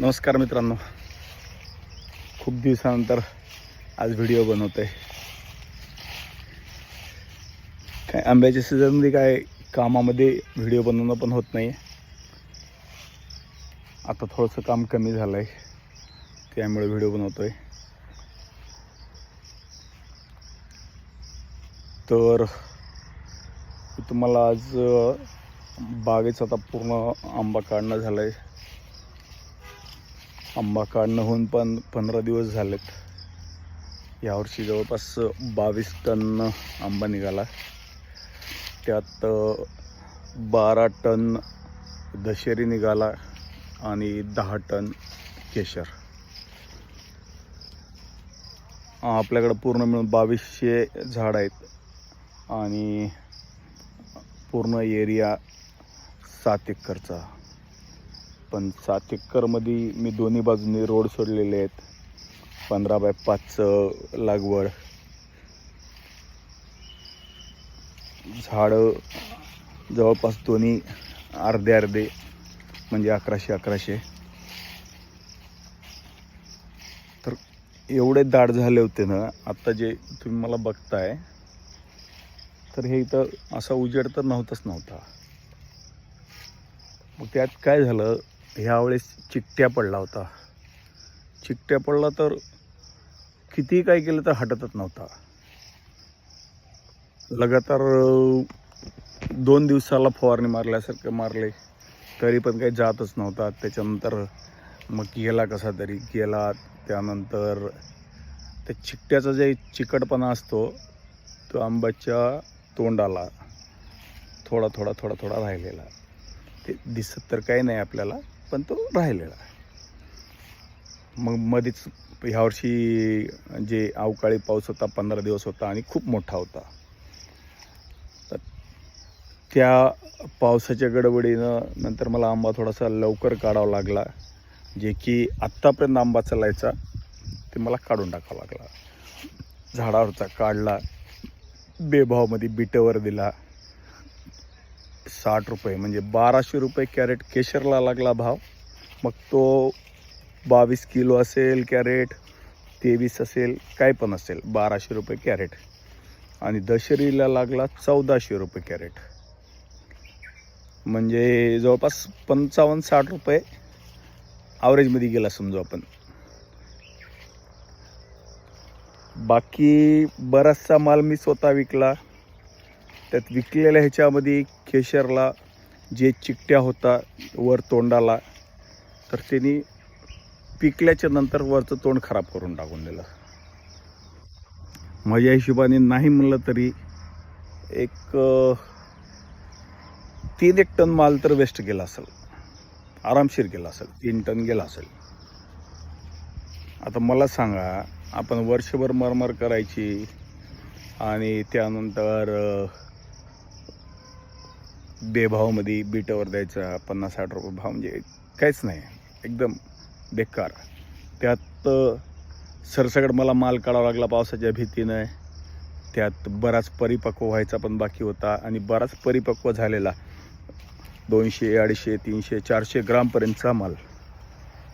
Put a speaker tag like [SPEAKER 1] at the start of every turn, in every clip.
[SPEAKER 1] नमस्कार मित्रांनो. खूप दिवसानंतर आज व्हिडिओ बनवतोय. काय आंब्याच्या सीझनमध्ये काय कामामध्ये व्हिडिओ बनवणं पण होत नाही आता थोडंसं काम कमी झालं आहे त्यामुळे व्हिडिओ बनवतोय. तर तुम्हाला आज बागेचा आता पूर्ण आंबा काढणं झालं आहे आंबा काढणं होऊन पण पंधरा दिवस झालेत. यावर्षी जवळपास बावीस टन आंबा निघाला. त्यात बारा टन दशेरी निघाला आणि दहा टन केशर. आपल्याकडं पूर्ण मिळून बावीसशे झाड आहेत आणि पूर्ण एरिया सात एकरचा. पण सात एकरमध्ये मी दोन्ही बाजूनी रोड सोडलेले आहेत. पंधरा बाय पाचचं लागवड. झाडं जवळपास दोन्ही अर्धे अर्धे म्हणजे अकराशे अकराशे. तर एवढे दाट झाले होते ना आत्ता जे तुम्ही मला बघताय तर हे इथं असा उजेड तर नव्हताच नव्हता. मग त्यात काय झालं? ह्यावेळेस चिकट्या पडला होता. चिकट्या पडला तर कितीही काय केलं तर हटतच नव्हता. लगातार दोन दिवसाला फवारणी मारल्यासारखं मारले. तरी पण काही जातच नव्हता. त्याच्यानंतर मग गेला कसा तरी. गेला त्यानंतर त्या चिकट्याचा जे चिकटपणा असतो तो आंब्याच्या तोंडाला थोडा थोडा थोडा थोडा राहिलेला. ते दिसत तर काही नाही आपल्याला. पण तो राहिलेला आहे. मग मध्येच ह्यावर्षी जे अवकाळी पाऊस होता पंधरा दिवस होता आणि खूप मोठा होता. तर त्या पावसाच्या गडबडीनं नंतर मला आंबा थोडासा लवकर काढावा लागला. जे की आत्तापर्यंत आंबा चालायचा ते मला काढून टाकावा लागला. झाडावरचा काढला बेभावमध्ये बिटवर दिला. साठ रुपये म्हणजे बाराशे रुपये कॅरेट केशरला लागला भाव. मग तो बावीस किलो असेल कॅरेट तेवीस असेल काय पण असेल बाराशे रुपये कॅरेट. आणि दशरीला लागला चौदाशे रुपये कॅरेट. म्हणजे जवळपास पंचावन्न साठ रुपये ॲव्हरेजमध्ये गेला समजू आपण. बाकी बराचसा माल मी स्वतः विकला. त्यात विकलेल्या ह्याच्यामध्ये केशरला जे चिकट्या होता वर तोंडाला तर त्यांनी पिकल्याच्या नंतर वरचं तोंड खराब करून टाकून दिलं माझ्या हिशोबाने नाही म्हणलं तरी एक तीन एक टन माल तर वेस्ट गेला असेल. आरामशीर गेला असेल. तीन टन गेला असेल. आता मला सांगा आपण वर्षभर मरमर करायची आणि त्यानंतर बेभावमध्ये बीटावर द्यायचा पन्नास साठ रुपये भाव म्हणजे काहीच नाही. एकदम बेकार. त्यात सरसगड सरसकट मला माल काढावा लागला पावसाच्या भीतीनं. त्यात बराच परिपक्व व्हायचा पण बाकी होता आणि बराच परिपक्व झालेला. दोनशे अडीचशे तीनशे चारशे ग्रामपर्यंतचा माल.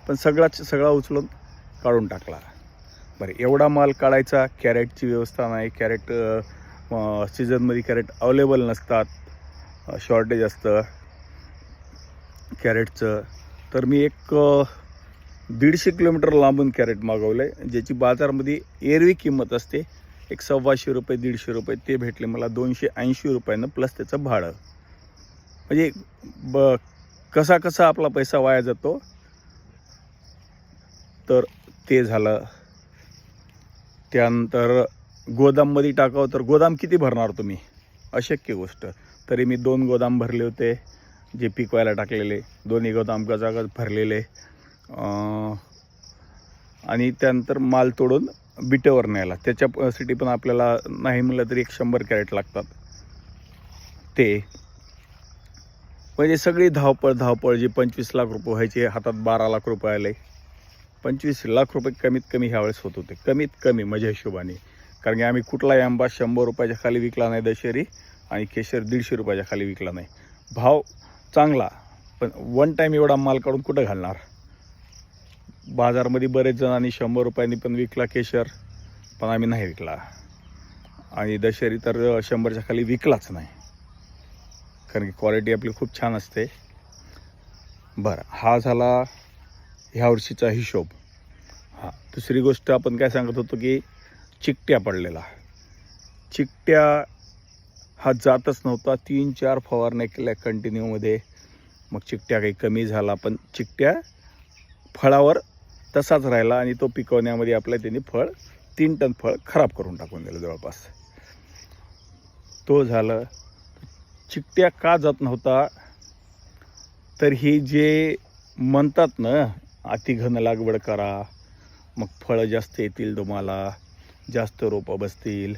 [SPEAKER 1] पण सगळाच सगळा उचलून काढून टाकला. बरं एवढा माल काढायचा कॅरेटची व्यवस्था नाही. कॅरेट सीझनमध्ये कॅरेट अवेलेबल नसतात. शॉर्टेज असतं कॅरेटचं तर मी एक दीडशे किलोमीटर लांबून कॅरेट मागवलं आहे ज्याची बाजारमध्ये एरवी किंमत असते. एक सव्वाशे रुपये दीडशे रुपये ते भेटले मला दोनशे ऐंशी रुपयानं प्लस त्याचं भाडं. म्हणजे ब कसा कसा आपला पैसा वाया जातो तर ते झालं. त्यानंतर गोदाममध्ये टाकावं तर गोदाम किती भरणार तुम्ही? अशक्य गोष्ट. तरी मी दोन गोदाम भरले होते जे पिकवायला टाकलेले. दोन्ही गोदाम गजागज भरलेले. आणि त्यानंतर माल तोडून बिटेवर न्यायला. त्याच्यासाठी पण आपल्याला नाही म्हणलं तरी एक शंभर कॅरेट लागतात. ते. म्हणजे सगळी धावपळ धावपळ जी पंचवीस लाख रुपये व्हायचे हातात बारा लाख रुपये आले. पंचवीस लाख रुपये कमीत कमी ह्यावेळेस होत होते. कमीत कमी माझ्या हिशोबाने. कारण की आम्ही कुठलाही आंबा शंभर रुपयाच्या खाली विकला नाही दशेरी. आणि केशर दीडशे रुपयाच्या खाली विकला नाही. भाव चांगला पण वन टाईम एवढा माल काढून कुठं घालणार? बाजारमध्ये बरेच जणांनी शंभर रुपयांनी पण विकला केशर पण आम्ही नाही विकला. आणि दशहरी तर शंभरच्या खाली विकलाच नाही. कारण की क्वालिटी आपली खूप छान असते. बरं हा झाला ह्या वर्षीचा हिशोब. हां दुसरी गोष्ट आपण काय सांगत होतो की चिकट्या पडलेला. चिकट्या हा जातच नव्हता. तीन चार फवारण्या केल्या कंटिन्यूमध्ये मग चिकट्या काही कमी झाला पण चिकट्या फळावर तसाच राहिला आणि तो पिकवण्यामध्ये आपल्या त्यांनी फळ तीन टन फळ खराब करून टाकून दिलं जवळपास. तो झालं. चिकट्या का जात नव्हता? तर ही जे म्हणतात ना अतिघन लागवड करा मग फळं जास्त येतील तुम्हाला जास्त रोपं बसतील.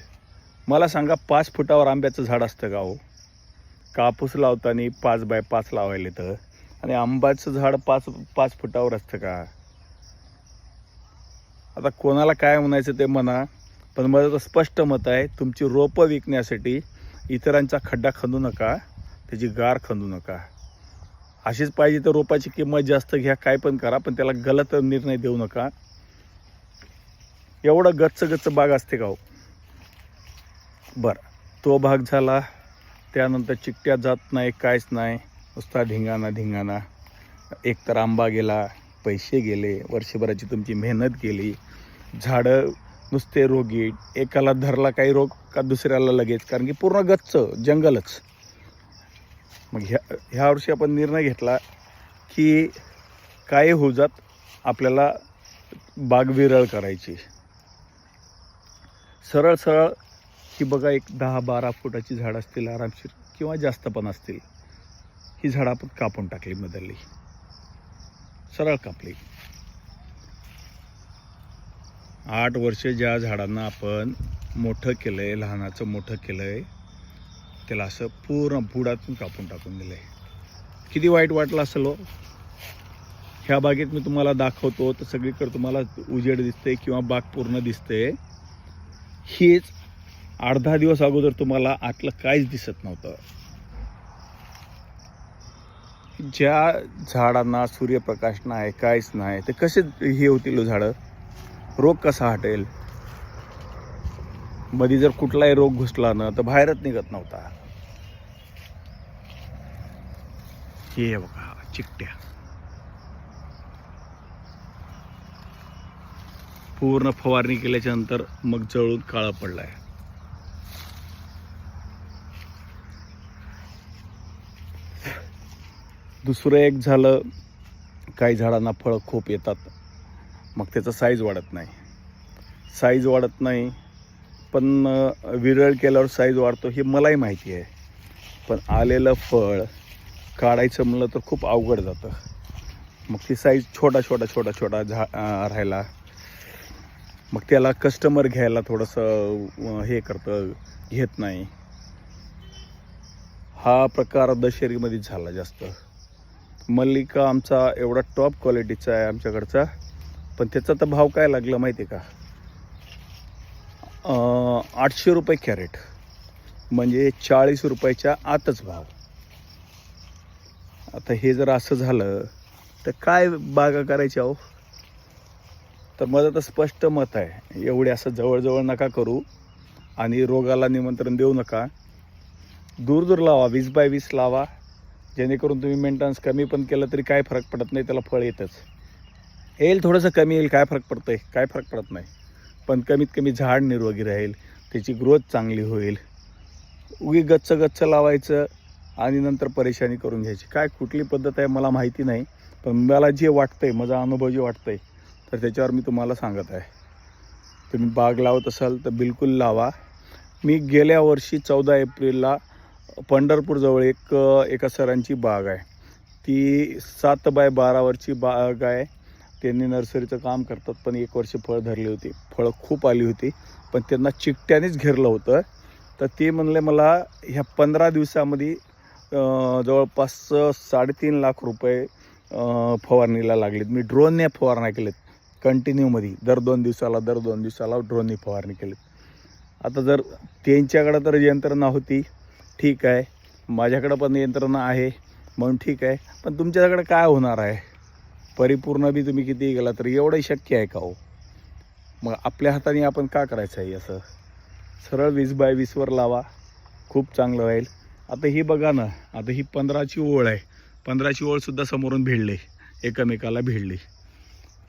[SPEAKER 1] मला सांगा पाच फुटावर आंब्याचं झाड असतं का हो? कापूस लावताना पाच बाय पाच लावायला तर आणि आंब्याचं झाड पाच पाच फुटावर असतं का? आता कोणाला काय म्हणायचं ते म्हणा पण माझं तर स्पष्ट मत आहे तुमची रोपं विकण्यासाठी इतरांचा खड्डा खंदू नका त्याची गार खंदू नका. अशीच पाहिजे तर रोपाची किंमत जास्त घ्या काय पण करा पण त्याला गलत निर्णय देऊ नका. एवढं गच्च गच्च बाग असते का हो? बरं. तो भाग झाला. त्यानंतर चिकट्या जात नाही कायच नाही. नुसता धिंगाणा धिंगाणा. एक तर आंबा गेला पैसे गेले वर्षभराची तुमची मेहनत गेली झाडं नुसते रोगी. एकाला धरला काही रोग का दुसऱ्याला लगेच? कारण की पूर्ण गच्च जंगलच. मग ह्या ह्या वर्षी आपण निर्णय घेतला की काय होऊ जात आपल्याला बाग विरळ करायची. सरळ सरळ ही बघा एक दहा बारा फुटाची झाडं असतील आरामशीर किंवा जास्त पण असतील ही झाडं आपण कापून टाकली बदलली सरळ कापली. आठ वर्ष ज्या झाडांना आपण मोठं केलं आहे लहानाचं मोठं केलं आहे त्याला असं पूर्ण बुडातून कापून टाकून दिलं आहे किती वाईट वाटलं असेल हो. ह्या बागेत मी तुम्हाला दाखवतो तर सगळीकडे तुम्हाला उजेड दिसते किंवा बाग पूर्ण दिसते हीच आठ दहा दिवस अगोदर तुम्हाला आतलं काहीच दिसत नव्हतं. ज्या झाडांना सूर्यप्रकाश नाही काहीच नाही ते कसे हे होतील हो झाडं? रोग कसा हटेल? मध्ये जर कुठलाही रोग घुसला ना तर बाहेरच निघत नव्हता. हे बघा चिकट्या. पूर्ण फवारणी केल्याच्यानंतर मग जळून काळा पडलाय. दुसरं एक झालं काही झाडांना फळं खूप येतात. मग त्याचं साईज वाढत नाही. साईज वाढत नाही पण विरळ केल्यावर साईज वाढतो हे मलाही माहिती आहे. पण आलेलं फळ काढायचं म्हणलं तर खूप अवघड जातं. मग ती साईज छोटा छोटा छोटा छोटा झा राहायला राहिला. मग त्याला कस्टमर घ्यायला थोडंसं हे करतं घेत नाही. हा प्रकार दशेरीमध्ये झाला जास्त. मल्लिका आमचा एवढा टॉप क्वालिटीचा आहे आमच्याकडचा. पण त्याचा तर भाव काय लागला माहिती आहे का आठशे रुपये कॅरेट. म्हणजे चाळीस रुपयाच्या आतच भाव. आता हे जर असं झालं तर काय बागा करायची अहो? तर माझं तर स्पष्ट मत आहे. एवढे असं जवळजवळ नका करू आणि रोगाला निमंत्रण देऊ नका. दूर दूर लावा वीस बाय वीस लावा. जेणेकरून तुम्ही मेंटेनन्स कमी पण केलं तरी काय फरक पडत नाही त्याला फळ येतच. येईल थोडंसं कमी येईल काय फरक पडतं आहे काय फरक पडत नाही. पण कमीत कमी झाड निरोगी राहील त्याची ग्रोथ चांगली होईल. उगी गच्च गच्च लावायचं आणि नंतर परेशानी करून घ्यायची. काय कुठली पद्धत आहे मला माहिती नाही पण मला जे वाटतं आहे माझा अनुभव जे आहे तर त्याच्यावर मी तुम्हाला सांगत आहे. तुम्ही बाग लावत असाल तर बिलकुल लावा. मी गेल्या वर्षी चौदा एप्रिलला पंढरपूरजवळ एक एका सरांची बाग आहे. ती सात बाय बारावरची बाग आहे. त्यांनी नर्सरीचं काम करतात पण एक वर्ष फळ धरली होती. फळं खूप आली होती पण त्यांना चिकट्यानेच घेरलं होतं. तर ते म्हणले मला ह्या पंधरा दिवसामध्ये जवळपास साडेतीन लाख रुपये फवारणीला लागलेत. मी ड्रोनने फवारणा केलेत कंटिन्यूमध्ये दर दोन दिवसाला दर दोन दिवसाला ड्रोनने फवारणी केलीत. आता जर त्यांच्याकडं तर यंत्रणा होती ठीक आहे. माझ्याकडं पण यंत्रणा आहे म्हणून ठीक आहे. पण तुमच्याकडे काय होणार आहे? परिपूर्ण बी तुम्ही कितीही गेला तर एवढंही शक्य आहे का हो? मग आपल्या हाताने आपण का करायचं आहे असं? सरळ वीस बाय वीसवर लावा. खूप चांगलं होईल. आता ही बघा ना आता ही पंधराची ओळ आहे. पंधराची ओळसुद्धा समोरून भिडली. एकमेकाला भिडली.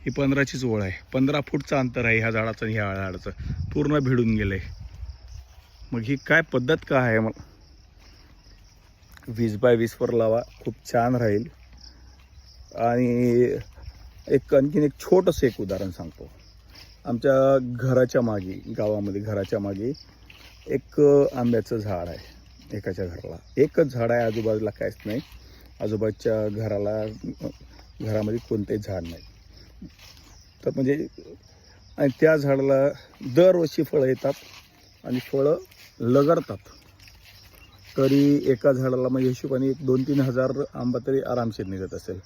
[SPEAKER 1] ही पंधराचीच ओळ आहे. पंधरा फूटचं अंतर आहे ह्या झाडाचं आणि ह्या झाडाचं. पूर्ण भिडून गेलं. आहे मग ही काय पद्धत का आहे? मग वीस बाय वीसवर लावा. खूप छान राहील. आणि एक आणखीन एक छोटंसं एक उदाहरण सांगतो. आमच्या घराच्या मागे गावामध्ये घराच्या मागे एक आंब्याचं झाड आहे. एकाच्या घराला. एकच झाड आहे आजूबाजूला काहीच नाही. आजूबाजूच्या घराला घरामध्ये कोणतेही झाड नाही. तर म्हणजे आणि त्या झाडाला दरवर्षी फळं येतात आणि फळं लगडतात. तरी एका झाडाला मग हिशोबाने एक दोन तीन हजार आंबा तरी आरामशीर निघत असेल.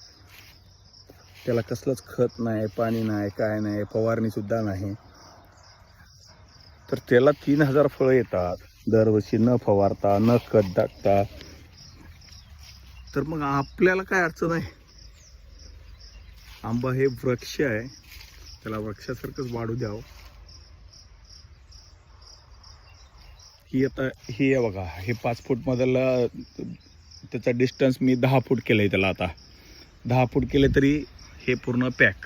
[SPEAKER 1] त्याला कसलंच खत नाही पाणी नाही काय नाही फवारणीसुद्धा नाही. तर त्याला तीन हजार फळं येतात. दरवर्षी न फवारता न खत टाकता. तर मग आपल्याला काय अडचण आहे? आंबा हे वृक्ष आहे. त्याला वृक्षासारखंच वाढू द्यावं. ही आता ही आहे बघा हे पाच फूटमधला त्याचा डिस्टन्स मी दहा फूट केलंय त्याला आता. दहा फूट केले तरी हे पूर्ण पॅक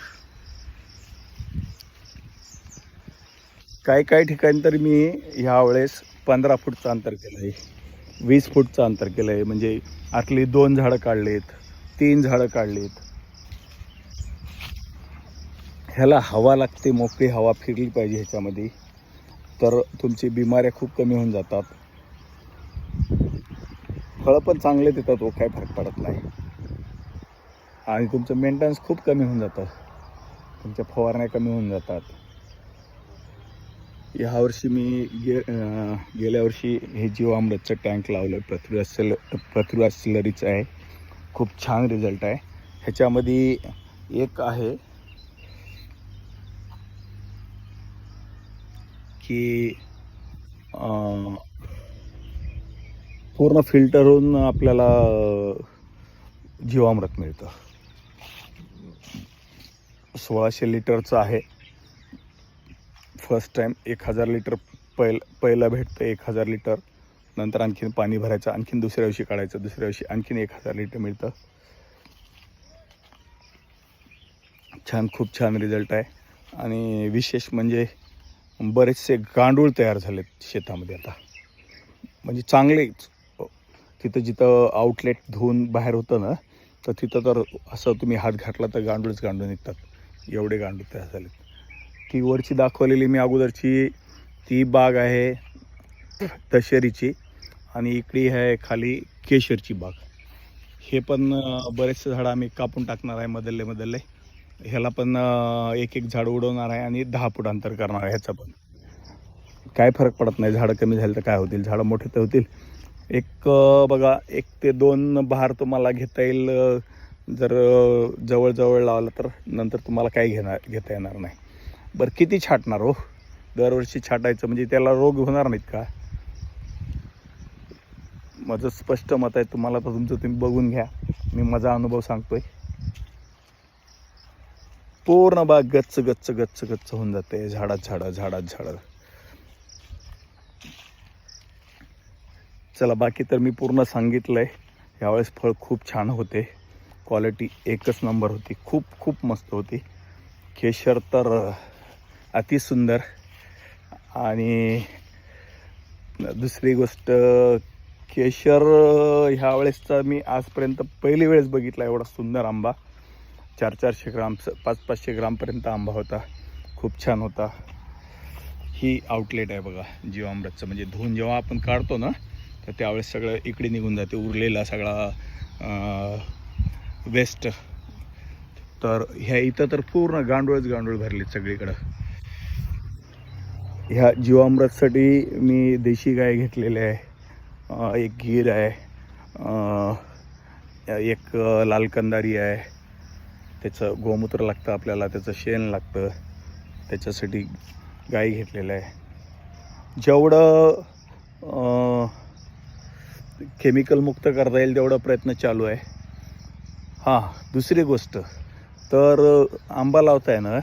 [SPEAKER 1] काही काही ठिकाणी तर मी ह्या वेळेस पंधरा फूटचं अंतर केलं आहे वीस फूटचं अंतर केलं आहे म्हणजे आतली दोन झाडं काढलेत तीन झाडं काढलीत. ह्याला हवा लागते मोकळी हवा फिरली पाहिजे ह्याच्यामध्ये. तर तुमची बिमाऱ्या खूप कमी होऊन जातात. फळं पण चांगले देतात हो, व काय फरक पडत नाही. आणि तुमचं मेंटेनन्स खूप कमी होऊन जातं. तुमच्या फवारण्या कमी होऊन जातात. ह्यावर्षी मी गे गेल्या वर्षी हे जीवामृतचं टँक लावलं. पृथ्वीराज सल पृथ्वीराज स्लरीचं आहे. खूप छान रिझल्ट आहे. ह्याच्यामध्ये एक आहे की पूर्ण फिल्टर होऊन आपल्याला जीवामृत मिळतं. सोळाशे लिटरचं आहे. फर्स्ट टाईम एक हजार लिटर पहिल पहिलं भेटतं एक हजार लिटर. नंतर आणखीन पाणी भरायचं आणखीन दुसऱ्या दिवशी काढायचं दुसऱ्या दिवशी आणखीन एक हजार लिटर मिळतं. छान खूप छान रिझल्ट आहे. आणि विशेष म्हणजे बरेचसे गांडूळ तयार झालेत शेतामध्ये आता. म्हणजे चांगलेच हो. तिथं जिथं आउटलेट धुवून बाहेर होतं ना तर तिथं तर असं तुम्ही हात घातला तर गांडूळच गांडूळ निघतात. एवढे गांडूळ तयार झालेत. ती वरची दाखवलेली मी अगोदरची ती बाग आहे दशेरीची आणि इकडे आहे खाली केशरची बाग. हे पण बरेचसे झाडं आम्ही कापून टाकणार आहे मधले मधले. ह्याला पण एक एक झाड उडवणार आहे आणि दहा फूट अंतर करणार आहे ह्याचं पण. काय फरक पडत नाही झाडं कमी झाली तर काय होतील? झाडं मोठे तर होतील. एक बघा एक ते दोन बहार तुम्हाला घेता येईल जर जवळजवळ लावलं तर नंतर तुम्हाला काही घेणार घेता येणार नाही. बरं किती छाटणार हो? दरवर्षी छाटायचं म्हणजे त्याला रोग होणार नाहीत का? माझं स्पष्ट मत आहे तुम्हाला तर तुमचं तुम्ही बघून घ्या. मी माझा अनुभव सांगतोय. पूर्ण बाग गच्च गच्च गच्च गच्च होऊन जाते. झाडात झाडं झाडात झाडं. चला बाकी तर मी पूर्ण सांगितलंय. यावेळेस फळ खूप छान होते. क्वालिटी एकच नंबर होती. खूप खूप मस्त होती. केशर तर अतिसुंदर आणि दुसरी गोष्ट केशर ह्या वेळेसचा मी आजपर्यंत पहिली वेळेस बघितला एवढा सुंदर आंबा. चार चारशे ग्राम पाच पाचशे ग्रामपर्यंत आंबा होता. खूप छान होता. ही आउटलेट आहे बघा जीवामृतचं. म्हणजे धुवून जेव्हा आपण काढतो ना तर त्यावेळेस सगळं इकडे निघून जाते. उरलेला सगळा वेस्ट तर ह्या इथं तर पूर्ण गांडूळच गांडूळ भरलेत सगळीकडं. ह्या जीवामृतसाठी मी देशी गाय घेतलेली आहे. एक गीर आहे. एक लाल कंदारी आहे. त्याचं गोमूत्र लागतं आपल्याला त्याचं शेण लागतं. त्याच्यासाठी गाई घेतलेलं आहे. जेवढं केमिकल मुक्त करता येईल तेवढा प्रयत्न चालू आहे. हां दुसरी गोष्ट. तर आंबा लावताय ना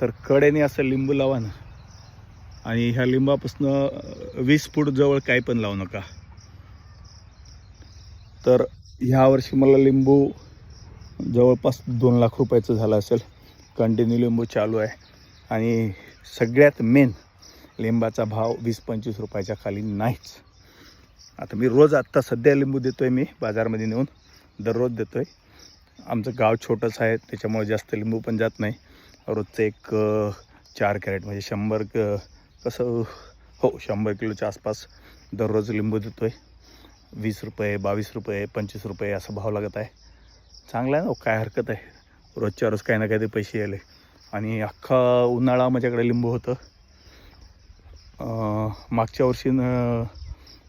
[SPEAKER 1] तर कडेने असं लिंबू लावा ना. आणि ह्या लिंबापासून वीस फूट जवळ काही पण लावू नका. तर ह्या वर्षी मला लिंबू जवळपास दोन लाख रुपयाचं झालं असेल. कंटिन्यू लिंबू चालू आहे. आणि सगळ्यात मेन लिंबाचा भाव वीस पंचवीस रुपयाच्या खाली नाहीच. आता मी रोज आत्ता सध्या लिंबू देतो आहे मी बाजारमध्ये नेऊन दररोज देतो आहे आमचं गाव छोटंसं आहे त्याच्यामुळे जास्त लिंबू पण जात नाही. रोजचं एक चार कॅरेट म्हणजे शंभर क कसं हो शंभर किलोच्या आसपास दररोज लिंबू देतो आहे वीस रुपये बावीस रुपये पंचवीस रुपये असा भाव लागत आहे. चांगला आहे ना काय हरकत आहे. रोजच्या रोज काही ना काही ते पैसे यायले. आणि अख्खा उन्हाळा माझ्याकडे लिंबू होतं. मागच्या वर्षी न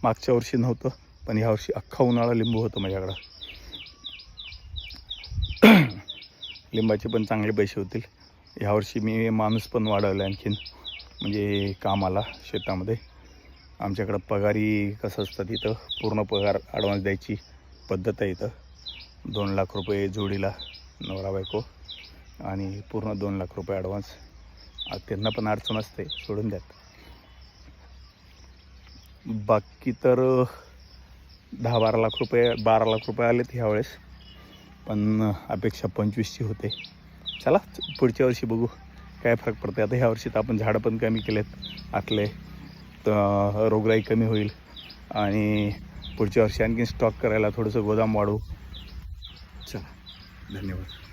[SPEAKER 1] मागच्या वर्षी नव्हतं पण ह्यावर्षी अख्खा उन्हाळा लिंबू होतं माझ्याकडं. लिंबाचे पण चांगले पैसे होतील. ह्यावर्षी मी माणूस पण वाढवला आणखीन म्हणजे कामाला शेतामध्ये. आमच्याकडं पगारी कसं असतं तिथं पूर्ण पगार ॲडव्हान्स द्यायची पद्धत आहे इथं. दोन लाख रुपये जोडीला नवरा बायको आणि पूर्ण दोन लाख रुपये ॲडव्हान्स त्यांना पण अडचण असते सोडून द्यात. बाकी तर दहा बारा लाख रुपये बारा लाख रुपये आलेत ह्यावेळेस. पण अपेक्षा पंचवीसची होते. चला पुढच्या वर्षी बघू काय फरक पडते आता ह्या वर्षी तर आपण झाडं पण कमी केलेत. आतले तर रोगराई कमी होईल. आणि पुढच्या वर्षी आणखी स्टॉक करायला थोडंसं गोदाम वाढू धन्यवाद.